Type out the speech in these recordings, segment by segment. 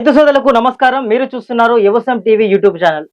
రైతు సోదరులకు నమస్కారం. మీరు చూస్తున్నారు వ్యవసాయం టీవీ యూట్యూబ్ ఛానల్.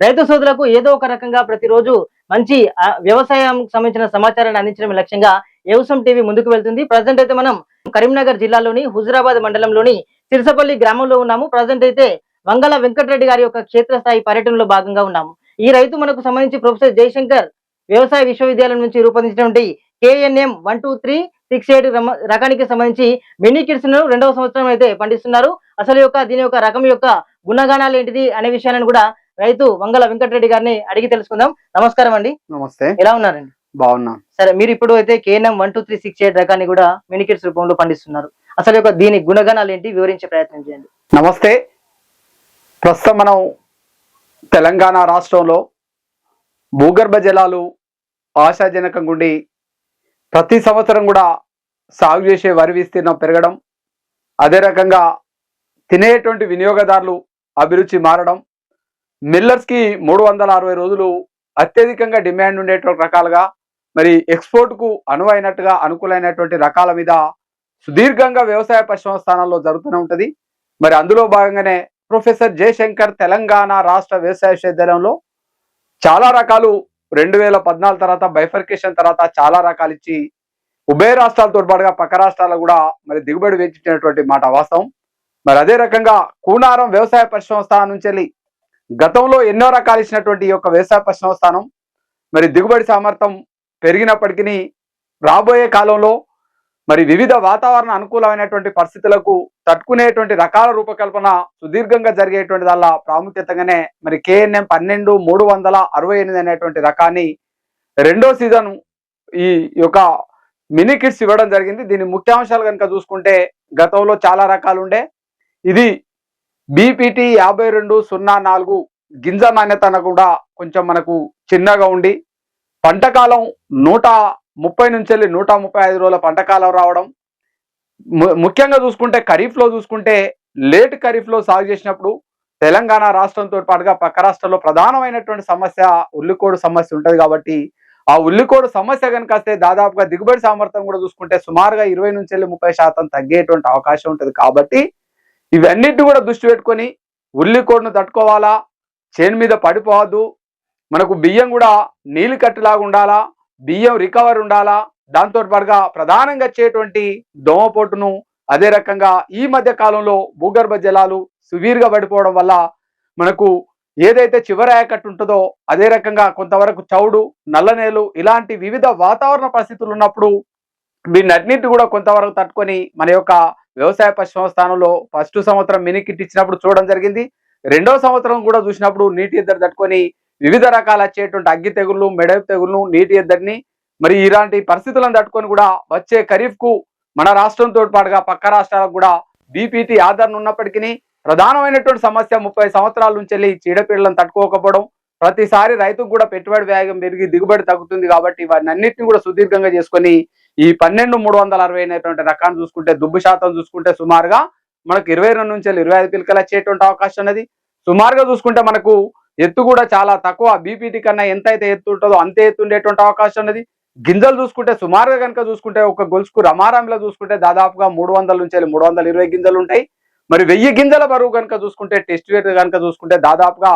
రైతు సోదరులకు ఏదో ఒక రకంగా ప్రతిరోజు మంచి వ్యవసాయం సంబంధించిన సమాచారాన్ని అందించడం లక్ష్యంగా వ్యవసాయం టీవీ ముందుకు వెళ్తుంది. ప్రజెంట్ అయితే మనం కరీంనగర్ జిల్లాలోని హుజురాబాద్ మండలంలోని సిరిసపల్లి గ్రామంలో ఉన్నాము. ప్రజెంట్ అయితే వంగల వెంకటరెడ్డి గారి యొక్క క్షేత్రస్థాయి పర్యటనలో భాగంగా ఉన్నాము. ఈ రైతు మనకు సంబంధించి ప్రొఫెసర్ జయశంకర్ వ్యవసాయ విశ్వవిద్యాలయం నుంచి రూపొందించినటువంటి KNM one two three six eight రకానికి సంబంధించి మినీ కిడ్స్ను రెండవ సంవత్సరం అయితే పండిస్తున్నారు. అసలు యొక్క దీని యొక్క రకం యొక్క గుణగణాలు ఏంటిది అనే విషయాలను కూడా రైతు వంగల వెంకటరెడ్డి గారిని అడిగి తెలుసుకుందాం. నమస్కారం అండి. నమస్తే. ఎలా ఉన్నారండి? బాగున్నా. సరే మీరు ఇప్పుడు అయితే KNM one two three six eight రకాన్ని కూడా మినీ కిడ్స్ రూపంలో పండిస్తున్నారు. అసలు యొక్క దీని గుణగణాలు ఏంటి? వివరించే ప్రయత్నం చేయండి. నమస్తే. ప్రస్తుతం మనం తెలంగాణ రాష్ట్రంలో భూగర్భ జలాలు ఆశాజనకంగా ఉండి ప్రతి సంవత్సరం కూడా సాగు చేసే వరి విస్తీర్ణం పెరగడం అదే రకంగా తినేటువంటి వినియోగదారులు అభిరుచి మారడం మిల్లర్స్కి మూడు వందల అరవై రోజులు అత్యధికంగా డిమాండ్ ఉండేటువంటి రకాలుగా మరి ఎక్స్పోర్ట్కు అనువైనట్టుగా అనుకూలమైనటువంటి రకాల మీద సుదీర్ఘంగా వ్యవసాయ పరిశ్రమ స్థానాల్లో జరుగుతూనే ఉంటుంది. మరి అందులో భాగంగానే ప్రొఫెసర్ జయశంకర్ తెలంగాణ రాష్ట్ర వ్యవసాయ విశ్వవిద్యాలయంలో చాలా రకాలు రెండు వేల పద్నాలుగు తర్వాత బైఫర్కేషన్ తర్వాత చాలా రకాలు ఇచ్చి ఉభయ రాష్ట్రాలతో పాటుగా పక్క రాష్ట్రాలు కూడా మరి దిగుబడి పెంచినటువంటి మాట వాస్తవం. మరి అదే రకంగా కూనారం వ్యవసాయ పరిశ్రమ స్థానం నుంచి వెళ్ళి గతంలో ఎన్నో రకాలు ఇచ్చినటువంటి ఈ యొక్క వ్యవసాయ పరిశ్రమ స్థానం మరి దిగుబడి సామర్థ్యం పెరిగినప్పటికీ రాబోయే కాలంలో మరి వివిధ వాతావరణ అనుకూలమైనటువంటి పరిస్థితులకు తట్టుకునేటువంటి రకాల రూపకల్పన సుదీర్ఘంగా జరిగేటువంటి దానిలా ప్రాముఖ్యతగానే మరి కేఎన్ఎం పన్నెండు మూడు వందల అరవై ఎనిమిది అనేటువంటి రకాన్ని రెండో సీజన్ ఈ యొక్క మినీ కిట్స్ ఇవ్వడం జరిగింది. దీని ముఖ్యాంశాలు కనుక చూసుకుంటే గతంలో చాలా రకాలు ఉండే ఇది బీపీటీ యాభై రెండు సున్నా నాలుగు గింజ నాణ్యత కూడా కొంచెం మనకు చిన్నగా ఉండి పంటకాలం నూట ముప్పై నుంచి వెళ్ళి నూట ముప్పై ఐదు రోజుల పంటకాలం రావడం ము- ముఖ్యంగా చూసుకుంటే ఖరీఫ్లో చూసుకుంటే లేట్ ఖరీఫ్లో సాగు చేసినప్పుడు తెలంగాణ రాష్ట్రంతో పాటుగా పక్క రాష్ట్రంలో ప్రధానమైనటువంటి సమస్య ఉల్లికోడు సమస్య ఉంటుంది కాబట్టి ఆ ఉల్లికోడు సమస్య కనుక వస్తే దాదాపుగా దిగుబడి సామర్థ్యం కూడా చూసుకుంటే సుమారుగా ఇరవై నుంచి వెళ్ళి ముప్పై శాతం తగ్గేటువంటి అవకాశం ఉంటుంది కాబట్టి ఇవన్నిటిని కూడా దృష్టి పెట్టుకొని ఉల్లికోడును తట్టుకోవాలా చేను మీద పడిపోవద్దు మనకు బియ్యం కూడా నీళ్ళు కట్టులాగా ఉండాలా బియ్యం రికవర్ ఉండాలా? దాంతో పాటుగా ప్రధానంగా వచ్చేటువంటి దోమపోటును అదే రకంగా ఈ మధ్య కాలంలో భూగర్భ జలాలు సువీరుగా పడిపోవడం వల్ల మనకు ఏదైతే చివరి ఆయకట్టు ఉంటుందో అదే రకంగా కొంతవరకు చౌడు నల్లనేలు ఇలాంటి వివిధ వాతావరణ పరిస్థితులు ఉన్నప్పుడు వీటన్నిటి కూడా కొంతవరకు తట్టుకొని మన యొక్క వ్యవసాయ పరిశ్రమ స్థానంలో ఫస్ట్ సంవత్సరం మినీ కిట్ ఇచ్చినప్పుడు చూడడం జరిగింది. రెండో సంవత్సరం కూడా చూసినప్పుడు నీటి ఇద్దరు తట్టుకొని వివిధ రకాల వచ్చేటువంటి అగ్గి తెగుళ్ళు మెడవి తెగుళ్ళు నీటి ఎద్దరిని మరి ఇలాంటి పరిస్థితులను తట్టుకొని కూడా వచ్చే ఖరీఫ్కు మన రాష్ట్రంతో పాటుగా పక్క రాష్ట్రాలకు కూడా బీపీటీ ఆదరణ ఉన్నప్పటికీ ప్రధానమైనటువంటి సమస్య ముప్పై సంవత్సరాల నుంచి వెళ్ళి చీడపీడలను తట్టుకోకపోవడం. ప్రతిసారి రైతుకు కూడా పెట్టుబడి వేగం పెరిగి దిగుబడి తగ్గుతుంది కాబట్టి వాటిని అన్నింటినీ కూడా సుదీర్ఘంగా చేసుకొని ఈ పన్నెండు మూడు వందల అరవై అనేటువంటి రకాన్ని చూసుకుంటే దుబ్బు శాతం చూసుకుంటే సుమారుగా మనకు ఇరవై రెండు నుంచి వెళ్ళి ఇరవై ఐదు పిలకలు వచ్చేటువంటి అవకాశం ఉన్నది. సుమారుగా చూసుకుంటే మనకు ఎత్తు కూడా చాలా తక్కువ. బీపీటీ కన్నా ఎంత అయితే ఎత్తు ఉంటుందో అంతే ఎత్తు ఉండేటువంటి అవకాశం ఉన్నది. గింజలు చూసుకుంటే సుమారుగా కనుక చూసుకుంటే ఒక గొలుసుకు రమారామిలో చూసుకుంటే దాదాపుగా మూడు వందల నుంచి వెళ్ళి మూడు వందల ఇరవై గింజలు ఉంటాయి. మరి వెయ్యి గింజల బరువు కనుక చూసుకుంటే టెస్ట్ రేట్ కనుక చూసుకుంటే దాదాపుగా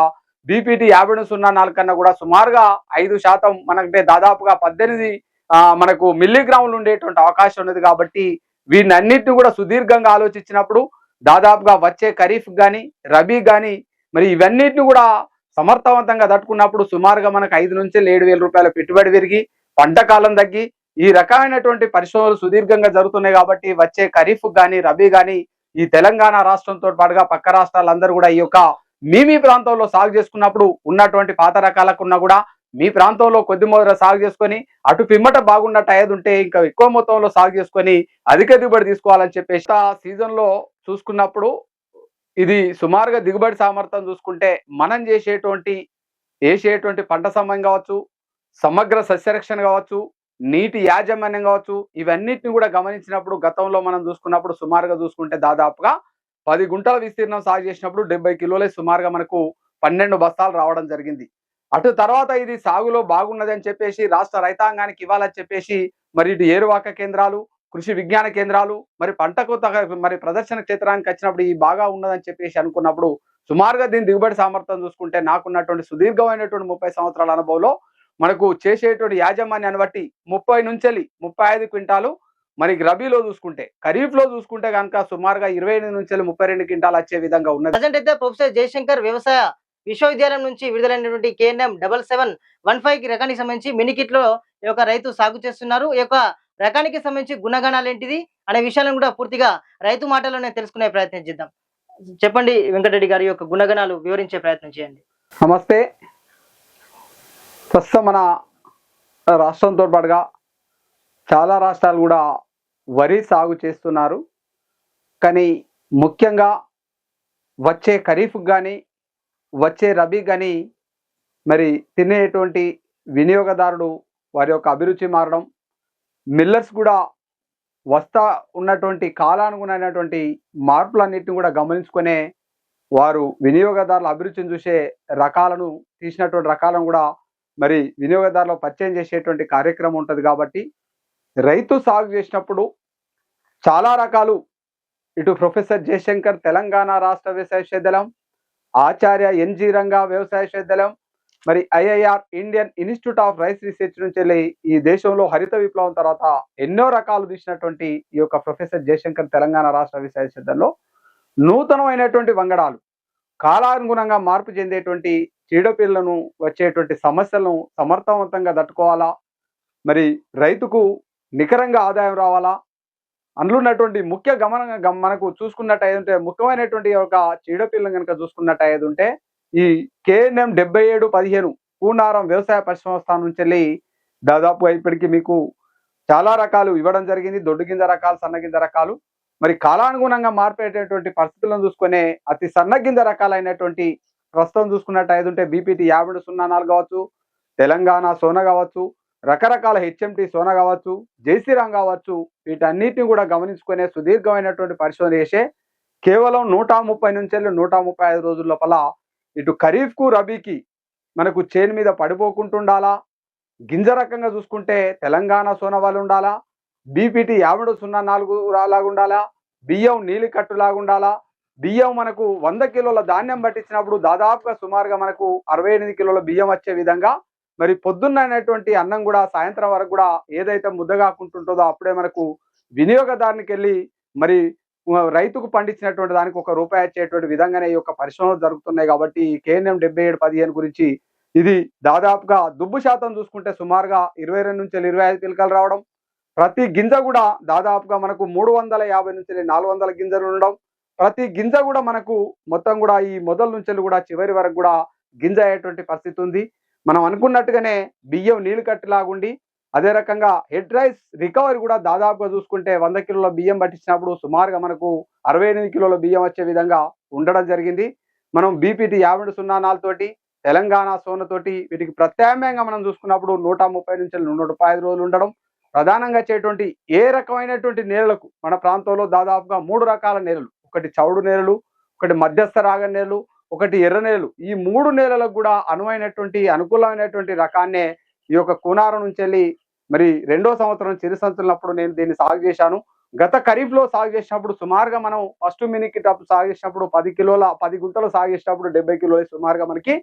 బీపీటీ యాభై సున్నా నాలుగు కన్నా కూడా సుమారుగా ఐదు శాతం మనకంటే దాదాపుగా పద్దెనిమిది మనకు మిల్లీగ్రాములు ఉండేటువంటి అవకాశం ఉన్నది కాబట్టి వీటిని అన్నిటిని కూడా సుదీర్ఘంగా ఆలోచించినప్పుడు దాదాపుగా వచ్చే ఖరీఫ్ కానీ రబీ కానీ మరి ఇవన్నిటిని కూడా సమర్థవంతంగా తట్టుకున్నప్పుడు సుమారుగా మనకు ఐదు నుంచి ఏడు వేల రూపాయల పెట్టుబడి పెరిగి పంట కాలం తగ్గి ఈ రకమైనటువంటి పరిశ్రమలు సుదీర్ఘంగా జరుగుతున్నాయి కాబట్టి వచ్చే ఖరీఫ్ కానీ రబీ కానీ ఈ తెలంగాణ రాష్ట్రంతో పాటుగా పక్క రాష్ట్రాలందరూ కూడా ఈ యొక్క మీ మీ ప్రాంతంలో సాగు చేసుకున్నప్పుడు ఉన్నటువంటి పాత రకాలకున్నా కూడా మీ ప్రాంతంలో కొద్ది మొదల సాగు చేసుకొని అటు పిమ్మట బాగున్నట్టు అయ్యేది ఉంటే ఇంకా ఎక్కువ మొత్తంలో సాగు చేసుకొని అధిక దిగుబడి తీసుకోవాలని చెప్పేసి ఆ సీజన్లో చూసుకున్నప్పుడు ఇది సుమారుగా దిగుబడి సామర్థ్యం చూసుకుంటే మనం చేసేటువంటి వేసేటువంటి పంట సమయం కావచ్చు సమగ్ర సస్యరక్షణ కావచ్చు నీటి యాజమాన్యం కావచ్చు ఇవన్నిటిని కూడా గమనించినప్పుడు గతంలో మనం చూసుకున్నప్పుడు సుమారుగా చూసుకుంటే దాదాపుగా పది గుంటల విస్తీర్ణం సాగు చేసినప్పుడు డెబ్బై కిలోలే సుమారుగా మనకు పన్నెండు బస్తాలు రావడం జరిగింది. అటు తర్వాత ఇది సాగులో బాగున్నది అని చెప్పేసి రాష్ట్ర రైతాంగానికి ఇవ్వాలని చెప్పేసి మరి ఇటు ఏరువాక కేంద్రాలు కృషి విజ్ఞాన కేంద్రాలు మరి పంటకు తగ మరి ప్రదర్శన క్షేత్రానికి వచ్చినప్పుడు ఈ బాగా ఉన్నదని చెప్పేసి అనుకున్నప్పుడు సుమారుగా దీని దిగుబడి సామర్థ్యం చూసుకుంటే నాకున్నటువంటి సుదీర్ఘమైనటువంటి ముప్పై సంవత్సరాల అనుభవంలో మనకు చేసేటువంటి యాజమాన్యాన్ని బట్టి ముప్పై నుంచి ముప్పై ఐదు క్వింటాలు మరి రబీలో చూసుకుంటే ఖరీఫ్లో చూసుకుంటే కనుక సుమారుగా ఇరవై ఎనిమిది నుంచి ముప్పై రెండు క్వింటాలు వచ్చే విధంగా ఉన్నది. ప్రజెంట్ అయితే ప్రొఫెసర్ జయశంకర్ వ్యవసాయ విశ్వవిద్యాలయం నుంచి విడుదలైనటువంటి కేఎన్ఎం డబల్ సెవెన్ వన్ ఫైవ్కి రకానికి సంబంధించి మినీ కిట్లో ఈ యొక్క రైతు సాగు చేస్తున్నారు. ఈ యొక్క రకానికి సంబంధించి గుణగణాలు ఏంటిది అనే విషయాలను కూడా పూర్తిగా రైతు మాటల్లోనే తెలుసుకునే ప్రయత్నం చేద్దాం. చెప్పండి వెంకటరెడ్డి గారి యొక్క గుణగణాలు వివరించే ప్రయత్నం చేయండి. నమస్తే. ప్రస్తుతం మన రాష్ట్రంతో పాటుగా చాలా రాష్ట్రాలు కూడా వరి సాగు చేస్తున్నారు. కానీ ముఖ్యంగా వచ్చే ఖరీఫ్ కానీ వచ్చే రబీ కానీ మరి తినేటువంటి వినియోగదారుడు వారి యొక్క అభిరుచి మారడం మిల్లర్స్ కూడా వస్తా ఉన్నటువంటి కాలానుగుణమైనటువంటి మార్పులన్నింటిని కూడా గమనించుకునే వారు వినియోగదారుల అభిరుచిని చూసే రకాలను తీసినటువంటి రకాలను కూడా మరి వినియోగదారులు పరిచయం చేసేటువంటి కార్యక్రమం ఉంటుంది కాబట్టి రైతు సాగు చేసినప్పుడు చాలా రకాలు. ఇటు ప్రొఫెసర్ జయశంకర్ తెలంగాణ రాష్ట్ర వ్యవసాయ విశ్వవిద్యాలయం ఆచార్య ఎన్జి రంగా వ్యవసాయ విశ్వవిద్యాలయం మరి IIR Indian institute of rice research నుంచి వెళ్ళి ఈ దేశంలో హరిత విప్లవం తర్వాత ఎన్నో రకాలు తీసినటువంటి ఈ యొక్క ప్రొఫెసర్ జయశంకర్ తెలంగాణ రాష్ట్ర వ్యవసాయ సిద్ధంలో నూతనమైనటువంటి వంగడాలు కాలానుగుణంగా మార్పు చెందేటువంటి చీడపీడలను వచ్చేటువంటి సమస్యలను సమర్థవంతంగా తట్టుకోవాలా? మరి రైతుకు నికరంగా ఆదాయం రావాలా? అందులో ఉన్నటువంటి ముఖ్య గమన మనకు చూసుకున్నట్టు ఉంటే ముఖ్యమైనటువంటి ఒక చీడపిల్లను కనుక చూసుకున్నట్టు ఉంటే ఈ కేఎన్ఎం డెబ్బై ఏడు పదిహేను పూనారం వ్యవసాయ పరిశ్రమ స్థానం నుంచి వెళ్ళి దాదాపు ఇప్పటికీ మీకు చాలా రకాలు ఇవ్వడం జరిగింది. దొడ్డు గింజ రకాలు సన్నగింద రకాలు. మరి కాలానుగుణంగా మార్పేటటువంటి పరిస్థితులను చూసుకునే అతి సన్న గింజ రకాలైనటువంటి ప్రస్తుతం చూసుకున్నట్టు ఉంటే బీపీటీ యాభై సున్నా నాలుగు కావచ్చు తెలంగాణ సోన కావచ్చు రకరకాల హెచ్ఎంటి సోన కావచ్చు జైశ్రీరామ్ కావచ్చు వీటన్నిటిని కూడా గమనించుకునే సుదీర్ఘమైనటువంటి పరిశోధన చేసే కేవలం నూట ముప్పై నుంచి వెళ్ళి నూట ముప్పై ఐదు రోజుల లోపల ఇటు ఖరీఫ్కు రబీకి మనకు చేను మీద పడిపోకుంటుండాలా? గింజ రకంగా చూసుకుంటే తెలంగాణ సోనవాళ్ళు ఉండాలా బీపీటీ యాభై సున్నా నాలుగు లాగా బియ్యం నీలి కట్టులాగా బియ్యం మనకు వంద కిలోల ధాన్యం పట్టించినప్పుడు దాదాపుగా సుమారుగా మనకు అరవై ఎనిమిది కిలోల బియ్యం వచ్చే విధంగా మరి పొద్దున్న అనేటువంటి అన్నం కూడా సాయంత్రం వరకు కూడా ఏదైతే ముద్దగాకుంటుంటుందో అప్పుడే మనకు వినియోగదారునికి వెళ్ళి మరి రైతుకు పండించినటువంటి దానికి ఒక రూపాయి వచ్చేటువంటి విధంగానే ఈ యొక్క పరిశ్రమలు జరుగుతున్నాయి కాబట్టి ఈ కేఎన్ఎం డెబ్బై ఏడు పదిహేను గురించి ఇది దాదాపుగా దుబ్బు శాతం చూసుకుంటే సుమారుగా ఇరవై రెండు నుంచి ఇరవై ఐదు పిలకలు రావడం ప్రతి గింజ కూడా దాదాపుగా మనకు మూడు వందల యాభై నుంచి నాలుగు వందల గింజలు ఉండడం ప్రతి గింజ కూడా మనకు మొత్తం కూడా ఈ మొదల నుంచి కూడా చివరి వరకు కూడా గింజ అయ్యేటువంటి పరిస్థితి ఉంది. మనం అనుకున్నట్టుగానే బియ్యం నీళ్ళు కట్టిలాగుండి అదే రకంగా హెడ్ రైస్ రికవరీ కూడా దాదాపుగా చూసుకుంటే వంద కిలోల బియ్యం పట్టించినప్పుడు సుమారుగా మనకు అరవై ఎనిమిది కిలోల బియ్యం వచ్చే విధంగా ఉండడం జరిగింది. మనం బీపీటీ యాభై సున్నా నాలుగుతోటి తెలంగాణ సోనతోటి వీటికి ప్రత్యామ్నాయంగా మనం చూసుకున్నప్పుడు నూట ముప్పై నుంచి నూట ముప్పై ఐదు రోజులు ఉండడం. ప్రధానంగా చేటువంటి ఏ రకమైనటువంటి నేలలకు మన ప్రాంతంలో దాదాపుగా మూడు రకాల నేలలు. ఒకటి చౌడు నేలలు ఒకటి మధ్యస్థ రాగ నేలలు ఒకటి ఎర్ర నేలలు. ఈ మూడు నేలలకు కూడా అనువైనటువంటి అనుకూలమైనటువంటి రకాన్నే ఈ యొక్క కూనారం నుంచి వెళ్ళి మరి రెండో సంవత్సరం చిరుసంతున్నప్పుడు నేను దీన్ని సాగు చేశాను. గత ఖరీఫ్లో సాగు చేసినప్పుడు సుమారుగా మనం ఫస్ట్ మినికి టప్ సాగు చేసినప్పుడు పది కిలోల పది గుంటలు సాగు చేసినప్పుడు డెబ్బై కిలోలు సుమారుగా మనకి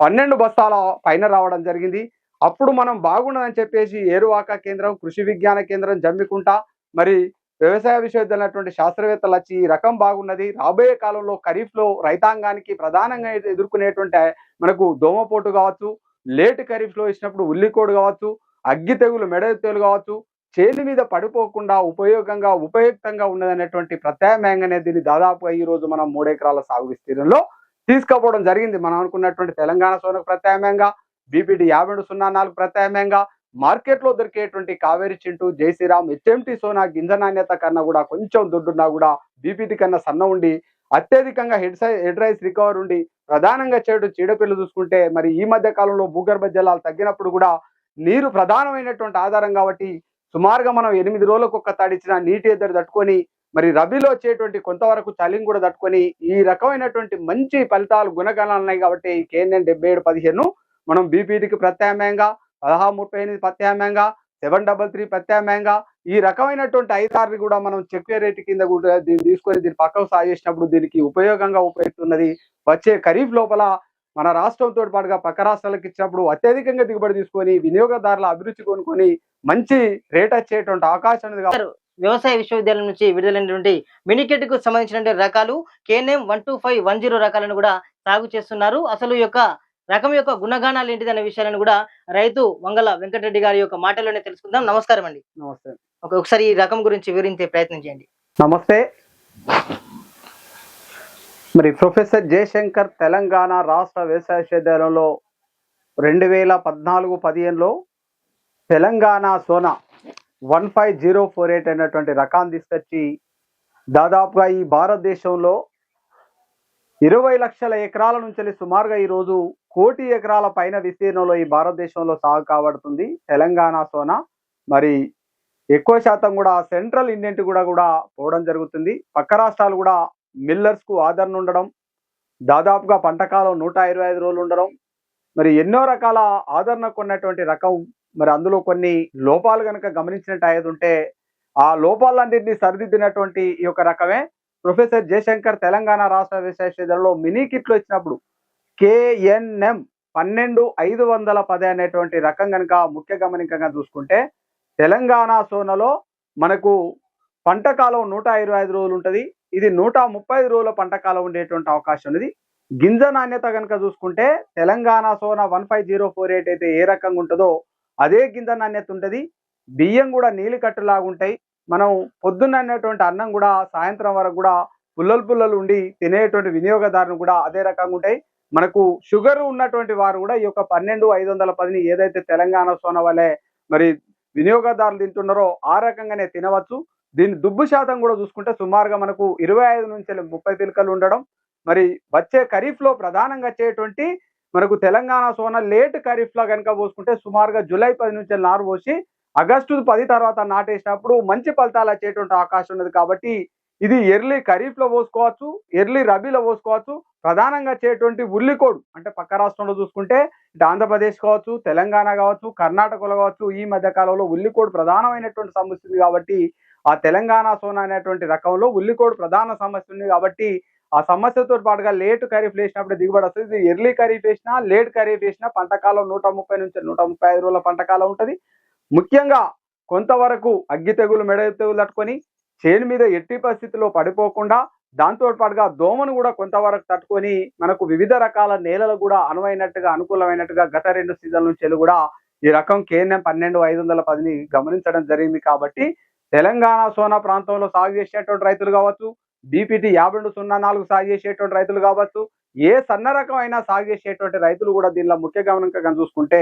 పన్నెండు బస్తాల పైన రావడం జరిగింది. అప్పుడు మనం బాగుండదని చెప్పేసి ఏరువాక కేంద్రం కృషి విజ్ఞాన కేంద్రం జమ్మికుంటా మరి వ్యవసాయ విశ్వవిద్యాలయం అటువంటి శాస్త్రవేత్తలు వచ్చి ఈ రకం బాగున్నది. రాబోయే కాలంలో ఖరీఫ్లో రైతాంగానికి ప్రధానంగా ఎదుర్కొనేటువంటి మనకు దోమపోటు కావచ్చు లేట్ ఖరీఫ్లో ఇచ్చినప్పుడు ఉల్లికోడు కావచ్చు అగ్గి తెగులు మెడ తెగులు కావచ్చు చేలి మీద పడిపోకుండా ఉపయోగంగా ఉపయుక్తంగా ఉన్నదనేటువంటి ప్రత్యామ్నాయంగానే దీన్ని దాదాపుగా ఈ రోజు మనం మూడెకరాల సాగు విస్తీర్ణంలో తీసుకుపోవడం జరిగింది. మనం అనుకున్నటువంటి తెలంగాణ సోనకు ప్రత్యామ్నాయంగా బీపీటీ యాభై రెండు సున్నా నాలుగు ప్రత్యామ్నాయంగా మార్కెట్లో దొరికేటువంటి కావేరి చింటూ జయశ్రీరామ్ హెచ్ఎంటి సోనా గింజ నాణ్యత కన్నా కూడా కొంచెం దొడ్డున్నా కూడా బీపీటీ కన్నా సన్న ఉండి అత్యధికంగా హెడ్ సై హెడ్ రైస్ రికవర్ ఉండి ప్రధానంగా చేయడం చీడపిల్లలు చూసుకుంటే మరి ఈ మధ్య కాలంలో భూగర్భ జలాలు తగ్గినప్పుడు కూడా నీరు ప్రధానమైనటువంటి ఆధారం కాబట్టి సుమారుగా మనం ఎనిమిది రోజులకు ఒక్క తడిచిన నీటి ఎద్దరు తట్టుకొని మరి రబీలో వచ్చేటువంటి కొంతవరకు చలిని కూడా తట్టుకొని ఈ రకమైనటువంటి మంచి ఫలితాలు గుణగణాలు ఉన్నాయి కాబట్టి కేఎన్ఎన్ డెబ్బై ఏడు పదిహేను మనం బీపీటీకి ప్రత్యామ్నాయంగా పదహారు ముప్పై ఎనిమిది ప్రత్యామ్నాయంగా సెవెన్ డబల్ త్రీ ప్రత్యామ్నాయంగా ఈ రకమైనటువంటి ఐదార్ని కూడా మనం చెక్ రేట్ కింద కూడా దీన్ని తీసుకొని దీన్ని పక్కకు సాగేసినప్పుడు దీనికి ఉపయోగంగా ఉపయోగిస్తున్నది వచ్చే ఖరీఫ్ లోపల మన రాష్ట్రంతో పాటుగా పక్క రాష్ట్రాలకు ఇచ్చినప్పుడు అత్యధికంగా దిగుబడి తీసుకొని వినియోగదారుల అభిరుచి కొనుక్కొని మంచి రేట్ వచ్చేటువంటి అవకాశం ఉంది కాబట్టి వ్యవసాయ విశ్వవిద్యాలయం నుంచి విడుదలైనటువంటి మినికెట్కు సంబంధించినటువంటి రకాలు KNM one two five one zero రకాలను కూడా సాగు చేస్తున్నారు. అసలు ఈ యొక్క రకం యొక్క గుణగానాలు ఏంటిది అనే విషయాలను కూడా రైతు వంగల వెంకటరెడ్డి గారి యొక్క మాటలోనే తెలుసుకుందాం. నమస్కారం అండి. నమస్తే. ఒకసారి ఈ రకం గురించి వివరించే ప్రయత్నం చేయండి. నమస్తే. మరి ప్రొఫెసర్ జయశంకర్ తెలంగాణ రాష్ట్ర వ్యవసాయ విశ్వవిద్యాలయంలో రెండు వేల పద్నాలుగు పదిహేనులో Telangana Sona one five zero four eight అనేటువంటి రకాన్ని తీసుకొచ్చి దాదాపుగా ఈ భారతదేశంలో ఇరవై లక్షల ఎకరాల నుంచి సుమారుగా ఈరోజు కోటి ఎకరాల పైన విస్తీర్ణంలో ఈ భారతదేశంలో సాగు కాబడుతుంది తెలంగాణ సోనా. మరి ఎక్కువ శాతం కూడా సెంట్రల్ ఇండియన్ కూడా కూడా పోవడం జరుగుతుంది. పక్క రాష్ట్రాలు కూడా మిల్లర్స్కు ఆదరణ ఉండడం దాదాపుగా పంటకాలం నూట ఇరవై ఐదు రోజులు ఉండడం మరి ఎన్నో రకాల ఆదరణ కొన్నటువంటి రకం మరి అందులో కొన్ని లోపాలు కనుక గమనించినట్టు అయ్యేది ఉంటే ఆ లోపాలన్నింటినీ సరిదిద్దినటువంటి ఈ యొక్క రకమే ప్రొఫెసర్ జయశంకర్ తెలంగాణ రాష్ట్ర విశ్వవిద్యాలయంలో మినీ కిట్లు వచ్చినప్పుడు కేఎన్ఎం పన్నెండు ఐదు వందల పది అనేటువంటి రకం కనుక ముఖ్య గమనికంగా చూసుకుంటే తెలంగాణ సోనలో మనకు పంట కాలం నూట ఇరవై ఐదు రోజులు ఉంటుంది. ఇది నూట ముప్పై ఐదు రోజుల పంట కాలం ఉండేటువంటి అవకాశం ఉంది గింజ నాణ్యత కనుక చూసుకుంటే Telangana Sona one five zero four eight అయితే ఏ రకంగా ఉంటుందో అదే గింజ నాణ్యత ఉంటుంది. బియ్యం కూడా నీలి కట్టులాగా ఉంటాయి. మనం పొద్దున్న అన్నటువంటి అన్నం కూడా సాయంత్రం వరకు కూడా పుల్లలు పుల్లలు ఉండి తినేటువంటి వినియోగదారులు కూడా అదే రకంగా ఉంటాయి. మనకు షుగర్ ఉన్నటువంటి వారు కూడా ఈ యొక్క పన్నెండు ఐదు వందల పదిని ఏదైతే తెలంగాణ సోన వలె మరి వినియోగదారులు తింటున్నారో ఆ రకంగానే తినవచ్చు. దీని దుబ్బు శాతం కూడా చూసుకుంటే సుమారుగా మనకు ఇరవై ఐదు నుంచి ముప్పై పిలకలు ఉండడం. మరి వచ్చే ఖరీఫ్లో ప్రధానంగా వచ్చేటువంటి మనకు తెలంగాణ సోన లేట్ ఖరీఫ్ లా కనుక పోసుకుంటే సుమారుగా జూలై పది నుంచి నారు పోసి ఆగస్టు పది తర్వాత నాటేసినప్పుడు మంచి ఫలితాలు వచ్చేటువంటి అవకాశం ఉన్నది కాబట్టి ఇది ఎర్లీ ఖరీఫ్లో పోసుకోవచ్చు ఎర్లీ రబీలో పోసుకోవచ్చు. ప్రధానంగా చేయటువంటి ఉల్లికోడు అంటే పక్క రాష్ట్రంలో చూసుకుంటే ఇటు ఆంధ్రప్రదేశ్ కావచ్చు తెలంగాణ కావచ్చు కర్ణాటకలో కావచ్చు ఈ మధ్య కాలంలో ఉల్లికోడు ప్రధానమైనటువంటి సమస్య ఉంది కాబట్టి ఆ తెలంగాణ సోనా అనేటువంటి రకంలో ఉల్లికోడు ప్రధాన సమస్య ఉంది కాబట్టి ఆ సమస్యతో పాటుగా లేట్ ఖరీఫ్ వేసినప్పుడు దిగుబడి వస్తుంది. ఇది ఎర్లీ ఖరీఫ్ వేసినా లేట్ ఖరీఫ్ వేసినా పంటకాలం నూట ముప్పై నుంచి నూట ముప్పై ఐదు రోజుల పంటకాలం ఉంటుంది. ముఖ్యంగా కొంతవరకు అగ్గి తెగులు మెడ తెగులు తట్టుకొని చేను మీద ఎట్టి పరిస్థితిలో పడిపోకుండా దాంతో పాటుగా దోమను కూడా కొంతవరకు తట్టుకొని మనకు వివిధ రకాల నేలలు కూడా అనువైనట్టుగా అనుకూలమైనట్టుగా గత రెండు సీజన్ల నుంచి కూడా ఈ రకం కేఎన్ఎం పన్నెండు ఐదు వందల పదిని గమనించడం జరిగింది కాబట్టి తెలంగాణ సోనా ప్రాంతంలో సాగు చేసేటువంటి రైతులు కావచ్చు బీపీటీ యాభై రెండు సున్నా నాలుగు సాగు చేసేటువంటి రైతులు కావచ్చు ఏ సన్న రకం అయినా సాగు చేసేటువంటి రైతులు కూడా దీనిలో ముఖ్య గమనంగా చూసుకుంటే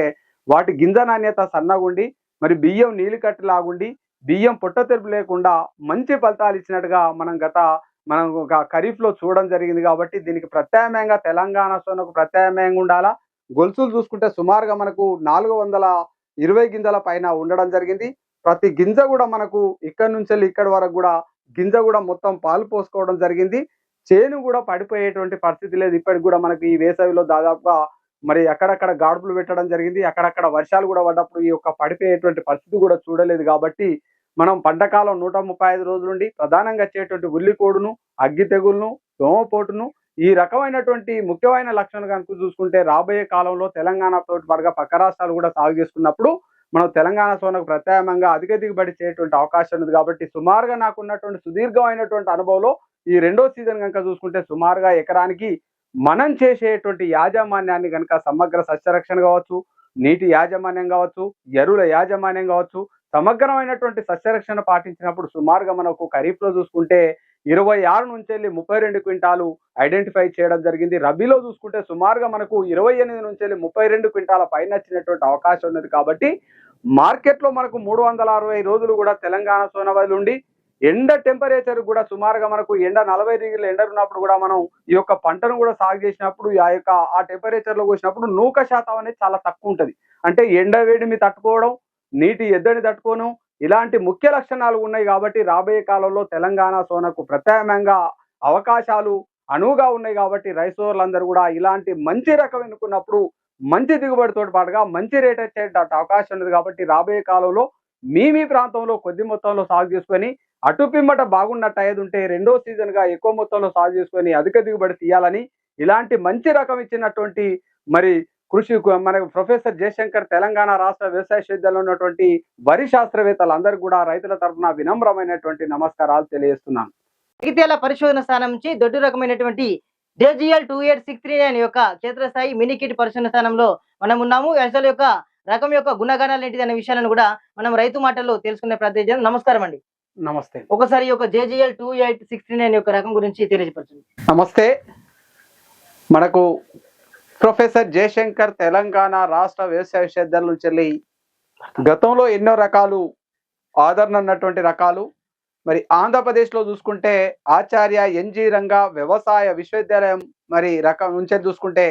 వాటి గింజ నాణ్యత సన్నగుండి మరి బియ్యం నీలికట్టు లాగుండి బియ్యం పొట్ట తెరుపు లేకుండా మంచి ఫలితాలు ఇచ్చినట్టుగా మనం గత మనం ఒక ఖరీఫ్లో చూడడం జరిగింది కాబట్టి దీనికి ప్రత్యామ్నాయంగా తెలంగాణ సోనకు ప్రత్యామ్నాయంగా ఉండాలా? గొలుసులు చూసుకుంటే సుమారుగా మనకు నాలుగు వందల ఇరవై గింజల పైన ఉండడం జరిగింది. ప్రతి గింజ కూడా మనకు ఇక్కడ నుంచి వెళ్ళి ఇక్కడి వరకు కూడా గింజ కూడా మొత్తం పాలు పోసుకోవడం జరిగింది. చేను కూడా పడిపోయేటువంటి పరిస్థితి లేదు. ఇప్పటికి కూడా మనకి ఈ వేసవిలో దాదాపుగా మరి అక్కడక్కడ గాడుపులు పెట్టడం జరిగింది. అక్కడక్కడ వర్షాలు కూడా పడ్డప్పుడు ఈ యొక్క పడిపోయేటువంటి పరిస్థితి కూడా చూడలేదు కాబట్టి మనం పంటకాలం నూట ముప్పై ఐదు రోజుల నుండి ప్రధానంగా వచ్చేటువంటి ఉల్లికోడును అగ్గి తెగులను దోమపోటును ఈ రకమైనటువంటి ముఖ్యమైన లక్షణాలు కనుక చూసుకుంటే రాబోయే కాలంలో తెలంగాణ తోటి పాటుగా పక్క రాష్ట్రాలు కూడా సాగు చేసుకున్నప్పుడు మనం తెలంగాణ సోనకు ప్రత్యామ్నాయంగా అధిక దిగుబడి చేయటువంటి అవకాశం ఉంది కాబట్టి సుమారుగా నాకు ఉన్నటువంటి సుదీర్ఘమైనటువంటి అనుభవంలో ఈ రెండో సీజన్ కనుక చూసుకుంటే సుమారుగా ఎకరానికి మనం చేసేటువంటి యాజమాన్యాన్ని కనుక సమగ్ర సస్యరక్షణ కావచ్చు నీటి యాజమాన్యం కావచ్చు ఎరువుల యాజమాన్యం కావచ్చు సమగ్రమైనటువంటి సస్యరక్షణ పాటించినప్పుడు సుమారుగా మనకు ఖరీఫ్లో చూసుకుంటే ఇరవై ఆరు నుంచి వెళ్ళి ముప్పై రెండు క్వింటాలు ఐడెంటిఫై చేయడం జరిగింది. రబీలో చూసుకుంటే సుమారుగా మనకు ఇరవై ఎనిమిది నుంచి వెళ్ళి ముప్పై రెండు క్వింటాల పైన వచ్చినటువంటి అవకాశం ఉన్నది కాబట్టి మార్కెట్లో మనకు మూడు వందల అరవై రోజులు కూడా తెలంగాణ సోనవైలు ఉండి ఎండ టెంపరేచర్ కూడా సుమారుగా మనకు ఎండ నలభై డిగ్రీల ఎండ ఉన్నప్పుడు కూడా మనం ఈ యొక్క పంటను కూడా సాగు చేసినప్పుడు ఆ యొక్క ఆ టెంపరేచర్లో వచ్చినప్పుడు నూక శాతం అనేది చాలా తక్కువ ఉంటుంది. అంటే ఎండ వేడిని తట్టుకోవడం నీటి ఎద్దడిని తట్టుకోను. ఇలాంటి ముఖ్య లక్షణాలు ఉన్నాయి కాబట్టి రాబోయే కాలంలో తెలంగాణ సోనకు ప్రత్యామ్నాయంగా అవకాశాలు అనువుగా ఉన్నాయి కాబట్టి రైతులందరూ కూడా ఇలాంటి మంచి రకం ఎన్నుకున్నప్పుడు మంచి దిగుబడితో పాటుగా మంచి రేట్ వచ్చే అవకాశం ఉంది కాబట్టి రాబోయే కాలంలో మీ మీ ప్రాంతంలో కొద్ది మొత్తంలో సాగు చేసుకొని అటు పిమ్మట బాగున్నట్టు అయ్యేది ఉంటే రెండో సీజన్గా ఎక్కువ మొత్తంలో సాగు చేసుకొని అధిక దిగుబడి తీయాలని ఇలాంటి మంచి రకం ఇచ్చినటువంటి మరి కృషి మన ప్రొఫెసర్ జయశంకర్ తెలంగాణ రాష్ట్ర వ్యవసాయ విశ్వవిద్యాలయంలో ఉన్నటువంటి వరి శాస్త్రవేత్తలందరూ కూడా రైతుల తరఫున వినమ్రమైనటువంటి నమస్కారాలు తెలియజేస్తున్నాను. జగిత్యాల పరిశోధన స్థానం నుంచి దొడ్డు రకమైనటువంటి JGL two eight six three nine యొక్క క్షేత్రస్థాయి మినీ కిట్ పరిశోధన స్థానంలో మనం ఉన్నాము. అసలు యొక్క రకం యొక్క గుణగణాలు ఏంటిది అనే విషయాలను కూడా మనం రైతు మాటల్లో తెలుసుకునే ప్రయత్నం. నమస్కారం అండి. నమస్తే. ఒకసారి యొక్క JGL two eight six three nine యొక్క రకం గురించి తెలియజేపరచండి నమస్తే. మనకు ప్రొఫెసర్ జయశంకర్ తెలంగాణ రాష్ట్ర వ్యవసాయ విశ్వవిద్యాలయం నుంచి వెళ్ళి గతంలో ఎన్నో రకాలు ఆదరణ ఉన్నటువంటి రకాలు. మరి ఆంధ్రప్రదేశ్లో చూసుకుంటే ఆచార్య ఎన్జి రంగా వ్యవసాయ విశ్వవిద్యాలయం మరి రకం నుంచి చూసుకుంటే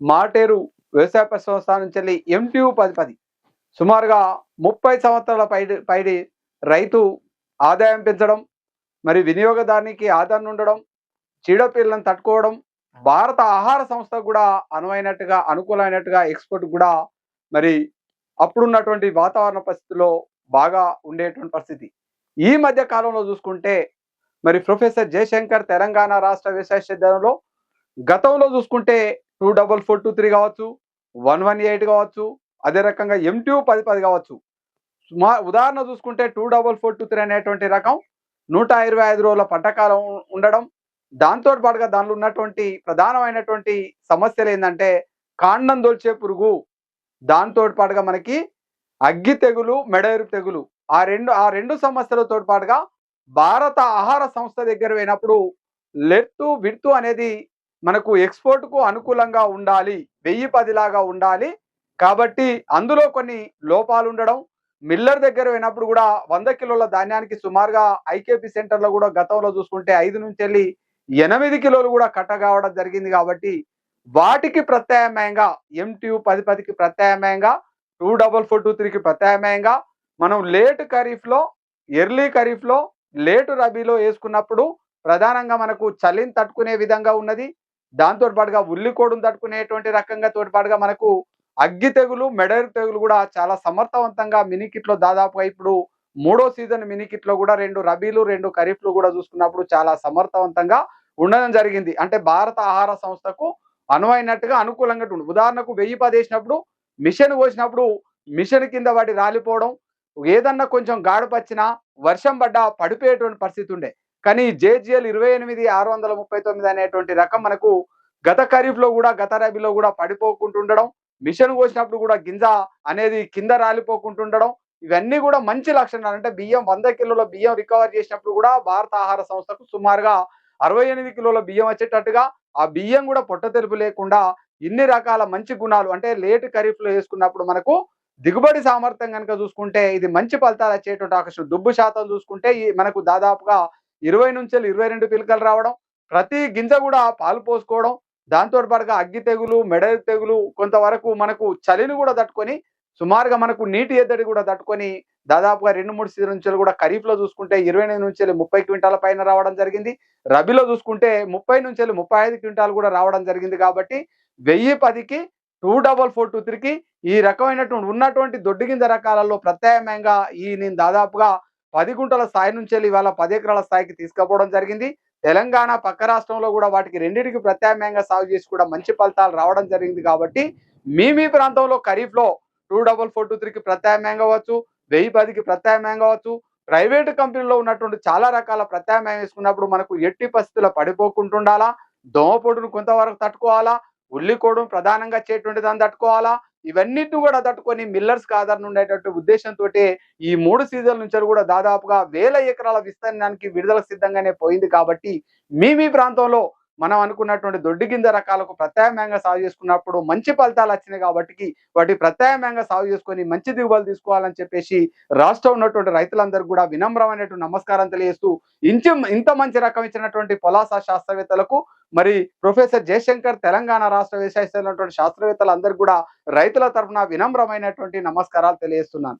మాటేరు వ్యవసాయ సంస్థ నుంచి వెళ్ళి ఎంటీయు పది పది. సుమారుగా ముప్పై సంవత్సరాల పైడి పైడి రైతు ఆదాయం పెంచడం మరి వినియోగదారునికి ఆదరణ ఉండడం చీడపీడలను తట్టుకోవడం భారత ఆహార సంస్థ కూడా అనువైనట్టుగా అనుకూలమైనట్టుగా ఎక్స్పోర్ట్ కూడా మరి అప్పుడున్నటువంటి వాతావరణ పరిస్థితుల్లో బాగా ఉండేటువంటి పరిస్థితి. ఈ మధ్య కాలంలో చూసుకుంటే మరి ప్రొఫెసర్ జయశంకర్ తెలంగాణ రాష్ట్ర విశ్వవిద్యాలయంలో గతంలో చూసుకుంటే two double four two three కావచ్చు వన్ వన్ ఎయిట్ కావచ్చు అదే రకంగా ఎంటూ పది పది కావచ్చు. సుమా ఉదాహరణ చూసుకుంటే two double four two three అనేటువంటి రకం నూట ఇరవై ఐదు రోజుల పంటకాలం ఉండడం దాంతో పాటుగా దానిలో ఉన్నటువంటి ప్రధానమైనటువంటి సమస్యలు ఏంటంటే కాండం దొల్చే పురుగు. దాంతో పాటుగా మనకి అగ్గి తెగులు మెడేరు తెగులు. ఆ రెండు ఆ రెండు సమస్యలతో పాటుగా భారత ఆహార సంస్థ దగ్గర పోయినప్పుడు లెట్టు విడ్తు అనేది మనకు ఎక్స్పోర్ట్కు అనుకూలంగా ఉండాలి. వెయ్యి పదిలాగా ఉండాలి. కాబట్టి అందులో కొన్ని లోపాలు ఉండడం మిల్లర్ దగ్గర పోయినప్పుడు కూడా వంద కిలోల ధాన్యానికి సుమారుగా ఐకేపీ సెంటర్లో కూడా గతంలో చూసుకుంటే ఐదు నుంచి వెళ్ళి ఎనిమిది కిలోలు కూడా కట్ట కావడం జరిగింది కాబట్టి వాటికి ప్రత్యామ్నాయంగా ఎంటీయు పది పదికి ప్రత్యామ్నాయంగా టూ డబల్ ఫోర్ టూ త్రీకి ప్రత్యామ్నాయంగా మనం లేట్ ఖరీఫ్లో ఎర్లీ ఖరీఫ్లో లేటు రబీలో వేసుకున్నప్పుడు ప్రధానంగా మనకు చలిని తట్టుకునే విధంగా ఉన్నది. దాంతో పాటుగా ఉల్లికోడును తట్టుకునేటువంటి రకంగా తోటిపాటుగా మనకు అగ్గి తెగులు మెడరు తెగులు కూడా చాలా సమర్థవంతంగా మినీ కిట్లో దాదాపుగా ఇప్పుడు మూడో సీజన్ మినీ లో కూడా రెండు రబీలు రెండు ఖరీఫ్లు కూడా చూసుకున్నప్పుడు చాలా సమర్థవంతంగా ఉండడం జరిగింది. అంటే భారత ఆహార సంస్థకు అనువైనట్టుగా అనుకూలంగా ఉంటుంది ఉదాహరణకు వెయ్యి పది వేసినప్పుడు మిషన్ పోసినప్పుడు మిషన్ కింద వాటి రాలిపోవడం ఏదన్నా కొంచెం గాడుపచ్చినా వర్షం పడ్డా పడిపోయేటువంటి పరిస్థితి ఉండే. కానీ జేజిఎల్ ఇరవై ఎనిమిది ఆరు వందల ముప్పై తొమ్మిది అనేటువంటి రకం మనకు గత ఖరీఫ్లో కూడా గత రబీలో కూడా పడిపోకుంటుండడం మిషన్ కోసినప్పుడు కూడా గింజ అనేది కింద రాలిపోకుంటుండడం ఇవన్నీ కూడా మంచి లక్షణాలు. అంటే బియ్యం వంద కిలోల బియ్యం రికవర్ చేసినప్పుడు కూడా భారత ఆహార సంస్థకు సుమారుగా అరవై ఎనిమిది కిలోల బియ్యం వచ్చేటట్టుగా ఆ బియ్యం కూడా పొట్ట తెలుపు లేకుండా ఇన్ని రకాల మంచి గుణాలు అంటే లేట్ ఖరీఫ్లో వేసుకున్నప్పుడు మనకు దిగుబడి సామర్థ్యం కనుక చూసుకుంటే ఇది మంచి ఫలితాలు వచ్చేటువంటి అవకాశం దుబ్బు శాతం చూసుకుంటే ఈ మనకు దాదాపుగా ఇరవై నుంచి ఇరవై రెండు పిలకలు రావడం ప్రతి గింజ కూడా పాలు పోసుకోవడం దాంతో పాటుగా అగ్గి తెగులు మెడ తెగులు కొంతవరకు మనకు చలిని కూడా తట్టుకొని సుమారుగా మనకు నీటి ఎద్దడి కూడా తట్టుకొని దాదాపుగా రెండు మూడు సీజన్ నుంచి కూడా ఖరీఫ్లో చూసుకుంటే ఇరవై ఎనిమిది నుంచి వెళ్ళి ముప్పై క్వింటాల పైన రావడం జరిగింది. రబీలో చూసుకుంటే ముప్పై నుంచి వెళ్ళి ముప్పై ఐదు క్వింటాలు కూడా రావడం జరిగింది కాబట్టి వెయ్యి పదికి టూ డబల్ ఫోర్ టూ త్రీకి ఈ రకమైనటువంటి ఉన్నటువంటి దొడ్డు గింజ రకాలలో ప్రత్యామ్నాయంగా ఈ నేను దాదాపుగా పది గుంటల స్థాయి నుంచి వెళ్ళి ఇవాళ పది ఎకరాల స్థాయికి తీసుకుపోవడం జరిగింది. తెలంగాణ పక్క రాష్ట్రంలో కూడా వాటికి రెండింటికి ప్రత్యామ్నాయంగా సాగు చేసి కూడా మంచి ఫలితాలు రావడం జరిగింది కాబట్టి మీ మీ ప్రాంతంలో ఖరీఫ్లో టూ డబల్ ఫోర్ టూ త్రీకి ప్రత్యామ్నాయం కావచ్చు వెయ్యి పదికి ప్రత్యామ్నాయం కావచ్చు. ప్రైవేట్ కంపెనీలో ఉన్నటువంటి చాలా రకాల ప్రత్యామ్నాయం వేసుకున్నప్పుడు మనకు ఎట్టి పరిస్థితుల్లో పడిపోకుంటుండాలా దోమపొడును కొంతవరకు తట్టుకోవాలా? ఉల్లికోడును ప్రధానంగా చేటువంటి దాన్ని తట్టుకోవాలా? ఇవన్నిటిని కూడా తట్టుకొని మిల్లర్స్ ఆధారణ ఉండేటువంటి ఉద్దేశంతో ఈ మూడు సీజన్ల నుంచి కూడా దాదాపుగా వేల ఎకరాల విస్తీర్ణానికి విడుదల సిద్ధంగానే పోయింది కాబట్టి మీ మీ ప్రాంతంలో మనం అనుకున్నటువంటి దొడ్డి గింజ రకాలకు ప్రత్యామ్నాయంగా సాగు చేసుకున్నప్పుడు మంచి ఫలితాలు వచ్చినాయి కాబట్టి వాటి ప్రత్యామ్నాయంగా సాగు చేసుకొని మంచి దిగుబడులు తీసుకోవాలని చెప్పేసి రాష్ట్రం ఉన్నటువంటి రైతులందరూ కూడా వినమ్రమైనటువంటి నమస్కారం తెలియజేస్తూ ఇంచు ఇంత మంచి రకం ఇచ్చినటువంటి పొలాస శాస్త్రవేత్తలకు మరి ప్రొఫెసర్ జయశంకర్ తెలంగాణ రాష్ట్ర వ్యవసాయ శాస్త్రవేత్తలందరికీ కూడా రైతుల తరఫున వినమ్రమైనటువంటి నమస్కారాలు తెలియజేస్తున్నాను.